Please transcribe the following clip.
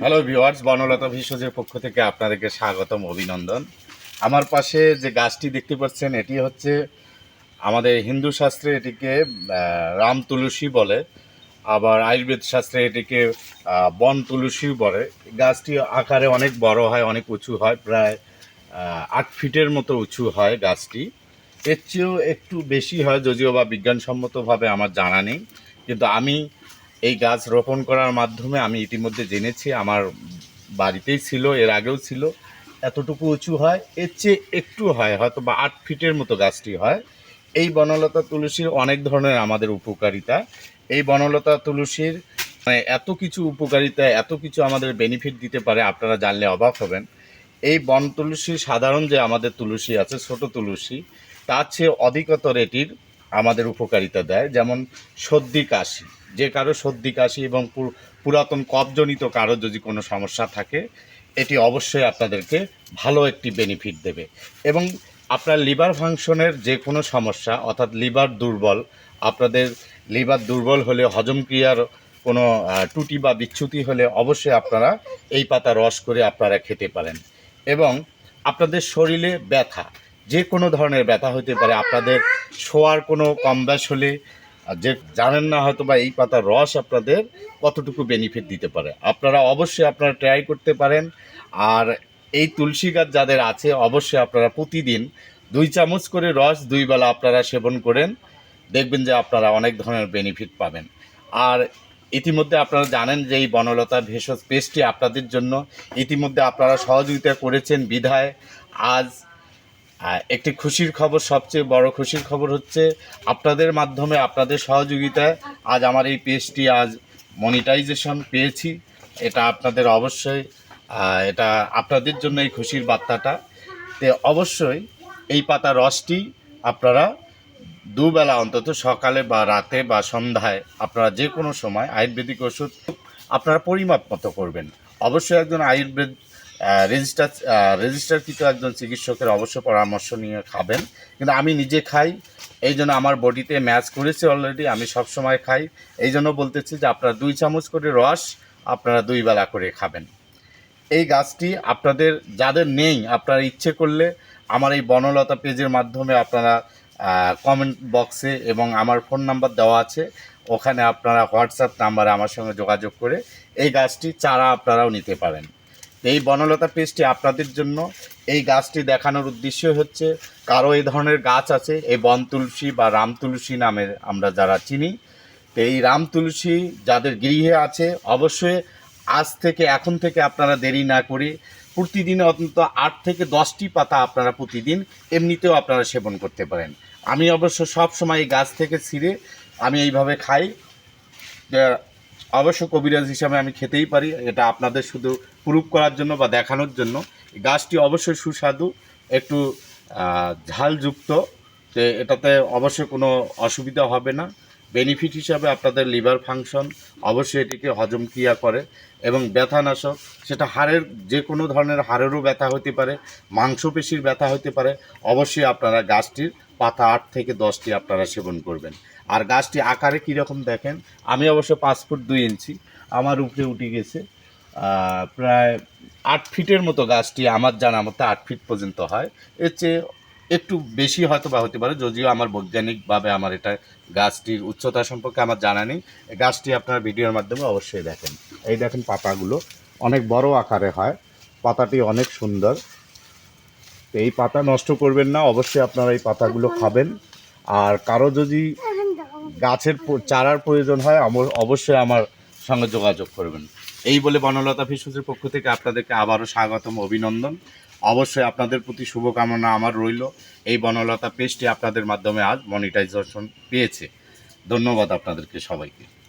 Hello viewers Banalata ভেষজের পক্ষ থেকে আপনাদেরকে স্বাগতম, অভিনন্দন। আমার পাশে যে গাছটি দেখতে পাচ্ছেন, এটি হচ্ছে আমাদের হিন্দু শাস্ত্রে এটিকে রাম তুলসী বলে। আবার আয়ুর্বেদ শাস্ত্রে এটিকে বন তুলসী বলে। গাছটি আকারে অনেক বড় হয়, অনেক উঁচু হয়, প্রায় আট ফিটের মতো উঁচু হয় গাছটি। এর চেয়েও একটু বেশি হয়, যদিও বা বিজ্ঞানসম্মতভাবে আমার জানা নেই। কিন্তু আমি এই গাছ রোপণ করার মাধ্যমে আমি ইতিমধ্যে জেনেছি, আমার বাড়িতেই ছিল, এর আগেও ছিল। এতটুকু উঁচু হয়, এর চেয়ে একটু হয়, হয়তো বা আট ফিটের মতো গাছটি হয়। এই বনলতা তুলসীর অনেক ধরনের আমাদের উপকারিতা। এই বনলতা তুলসীর মানে এত কিছু উপকারিতা, এত কিছু আমাদের বেনিফিট দিতে পারে, আপনারা জানলে অবাক হবেন। এই বন তুলসী সাধারণ যে আমাদের তুলসী আছে, ছোট তুলসী, তার চেয়ে অধিকতর এটির আমাদের উপকারিতা দেয়। যেমন সর্দি, কাশি। যে কারও সর্দি, কাশি এবং পুরাতন কফজনিত কারও যদি কোনো সমস্যা থাকে, এটি অবশ্যই আপনাদেরকে ভালো একটি বেনিফিট দেবে। এবং আপনার লিভার ফাংশনের যে কোনো সমস্যা, অর্থাৎ লিভার দুর্বল, আপনাদের লিভার দুর্বল হলে হজম ক্রিয়ার কোনো টুটি বা বিচ্যুতি হলে অবশ্যই আপনারা এই পাতা রস করে আপনারা খেতে পারেন। এবং আপনাদের শরীরে ব্যথা, যে কোনো ধরনের ব্যথা হতে পারে, আপনাদের শোয়ার কোনো কম হলে আর যে জানেন না হয়তো বা এই পাতার রস আপনাদের কতটুকু বেনিফিট দিতে পারে। আপনারা অবশ্যই আপনারা ট্রাই করতে পারেন। আর এই তুলসী গাছ যাদের আছে, অবশ্যই আপনারা প্রতিদিন দুই চামচ করে রস দুই বেলা আপনারা সেবন করেন। দেখবেন যে আপনারা অনেক ধরনের বেনিফিট পাবেন। আর ইতিমধ্যে আপনারা জানেন যে এই বনলতা ভেষজ পেস্টটি আপনাদের জন্য। ইতিমধ্যে আপনারা সহযোগিতা করেছেন বিধায়। আজ আহ, একটি খুশির খবর সবচেয়ে বড় খুশির খবর হচ্ছে আপনাদের মাধ্যমে আপনাদের সহযোগিতায় আজ আমার এই পেজটি আজ মনিটাইজেশন পেয়েছি। এটা আপনাদের অবশ্যই এটা আপনাদের জন্য এই খুশির বার্তাটা। তে অবশ্যই এই পাতা রসটি আপনারা দুবেলা অন্তত সকালে বা রাতে বা সন্ধ্যায় আপনারা যে কোনো সময় আয়ুর্বেদিক ওষুধ আপনারা পরিমাপ মতো করবেন। অবশ্যই একজন আয়ুর্বেদ রেজিস্টার রেজিস্টারকৃত একজন চিকিৎসকের অবশ্য পরামর্শ নিয়ে খাবেন। কিন্তু আমি নিজে খাই, এই জন্য আমার বডিতে ম্যাচ করেছে অলরেডি আমি সব সময় খাই। এই জন্য বলতেছি যে আপনারা দুই চামচ করে রস, আপনারা দুই বেলা করে খাবেন। এই গাছটি আপনাদের, যাদের নেই, আপনারা ইচ্ছে করলে আমার এই বনলতা পেজের মাধ্যমে আপনারা কমেন্ট বক্সে এবং আমার ফোন নাম্বার দেওয়া আছে। ওখানে আপনারা হোয়াটসঅ্যাপ নাম্বারে আমার সঙ্গে যোগাযোগ করে এই গাছটি চারা আপনারাও নিতে পারেন। এই বনলতা পেজটি আপনাদের জন্য। এই গাছটি দেখানোর উদ্দেশ্য হচ্ছে, কারও এই ধরনের গাছ আছে, এই বন তুলসী বা রাম তুলসী নামে আমরা যারা চিনি, তো এই রাম তুলসী যাদের গৃহে আছে, অবশ্যই আজ থেকে এখন থেকে আপনারা দেরি না করে প্রতিদিন অন্তত আট থেকে দশটি পাতা আপনারা প্রতিদিন এমনিতেও আপনারা সেবন করতে পারেন। আমি অবশ্য সব সময় এই গাছ থেকে ছিঁড়ে আমি এইভাবে খাই। অবশ্য কবিরাজ হিসাবে আমি খেতেই পারি, এটা আপনাদের শুধু প্রুভ করার জন্য বা দেখানোর জন্য। গাছটি অবশ্যই সুস্বাদু, একটু ঝালযুক্ত এটাতে অবশ্যই কোনো অসুবিধা হবে না। বেনিফিট হিসাবে আপনাদের লিভার ফাংশন অবশ্যই এটিকে হজম ক্রিয়া করে এবং ব্যথানাশক, সেটা হাড়ের যে কোনো ধরনের হাড়েরও ব্যথা হতে পারে, মাংসপেশির ব্যথা হতে পারে, অবশ্যই আপনারা গাছটির পাতা আট থেকে দশটি আপনারা সেবন করবেন। আর গাছটি আকারে কীরকম দেখেন? আমি অবশ্য পাঁচ ফুট দুই ইঞ্চি। আমার উপরে উঠে গেছে। প্রায় আট ফিটের মতো গাছটি আমার জানা মতো আট ফিট পর্যন্ত হয়। এর চেয়ে একটু বেশি হয়তো বা হতে পারে, যদিও আমার বৈজ্ঞানিকভাবে আমার এটা গাছটির উচ্চতা সম্পর্কে আমার জানা নেই। গাছটি আপনারা ভিডিওর মাধ্যমে অবশ্যই দেখেন। এই দেখেন পাতাগুলো। অনেক বড় আকারে হয়। পাতাটি অনেক সুন্দর। তো এই পাতা নষ্ট করবেন না, অবশ্যই আপনারা এই পাতাগুলো খাবেন। আর কারও যদি গাছের চারার প্রয়োজন হয় আমর- অবশ্যই আমার সঙ্গে যোগাযোগ করবেন। এই বলে বনলতা ফিসুসের পক্ষ থেকে আপনাদেরকে আবারও স্বাগতম, অভিনন্দন। অবশ্যই আপনাদের প্রতি শুভকামনা আমার রইল। এই বনলতা পেজটি আপনাদের মাধ্যমে আজ মনিটাইজেশন পেয়েছে। ধন্যবাদ আপনাদেরকে সবাইকে।